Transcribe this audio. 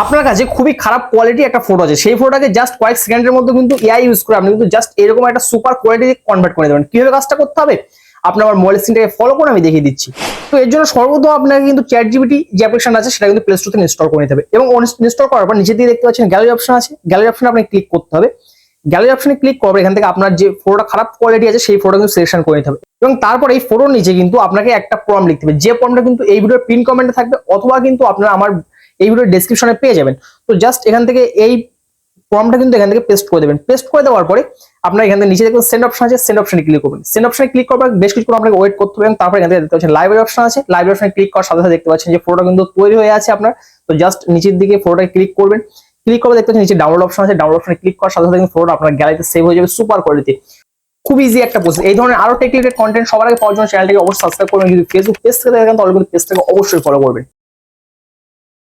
আপনার কাছে খুবই খারাপ কোয়ালিটি একটা ফটো আছে। সেই ফটোটাকে জাস্ট কয়েক সেকেন্ডের মধ্যে কিন্তু এআই ইউজ করে আপনি কিন্তু জাস্ট এরকম একটা সুপার কোয়ালিটি কনভার্ট করে দেবেন। কীভাবে কাজটা করতে হবে? আপনার আমার মোবাইল স্ক্রিনটাকে ফলো করে আমি দেখিয়ে দিচ্ছি। তো এর জন্য সর্বপ্রথম আপনাকে কিন্তু চ্যাট জিবিটি যে অ্যাপ্লিকেশন আছে, সেটা কিন্তু প্লে স্টোর থেকে ইনস্টল করে নিতে হবে। এবং ইনস্টল করার পর নিচে দিয়ে দেখতে পাচ্ছেন গ্যালারি অপশন আছে। গ্যালারি অপশনে আপনি ক্লিক করতে হবে। গ্যালারি অপশনে ক্লিক করবে এখান থেকে আপনার যে ফটোটা খারাপ কোয়ালিটি আছে, সেই ফটো কিন্তু সিলেকশন করে নিতে হবে। এবং তারপর এই ফটোর নিচে কিন্তু আপনাকে একটা ফর্ম লিখতে হবে। যে ফর্মটা কিন্তু এই ভিডিওর পিন কমেন্টে থাকবে, অথবা কিন্তু আপনার আমার এই ভিডিওর ডেসক্রিপশনে পেয়ে যাবেন। তো জাস্ট এখান থেকে এই ফর্মটা কিন্তু এখান থেকে পেস্ট করে দেবেন। পেস্ট করে দেওয়ার পরে আপনার এখান থেকে নিচে দেখবেন সেন্ড অপশন আছে সেন্ড অপশনে ক্লিক করবেন। সেন্ড অপশনে ক্লিক করার বেশ কিছুক্ষণ আপনাকে ওয়েট করতে হবে। তারপরে এখান থেকে দেখতে পাচ্ছেন লাইব্রেরি অপশন আছে। লাইব্রেরি অপশনে ক্লিক করার সাথে সাথে দেখতে পাচ্ছেন যে ফটোটা কিন্তু তৈরি হয়ে আছে আপনার। তো জাস্ট নিচের দিকে ফটোটা ক্লিক করবেন। ক্লিক করে দেখতে পাচ্ছেন নিচে ডাউনলোড অপশন আছে। ডাউনলোড অপশনে ক্লিক করার সাথে সাথে ফটোটা আপনার গ্যালারিতে সেভ হয়ে যাবে সুপার কোয়ালিটি খুব ইজি একটা প্রসেস এই ধরনের আরও টেকনিক্যাল কন্টেন্ট সবার আগে পাওয়ার জন্য চ্যানেলটাকে অবশ্যই সাবস্ক্রাইব করবেন। যদি ফেসবুক পেজ থেকে দেখেন, তাহলে কিন্তু পেজটাকে অবশ্যই ফলো করবেন।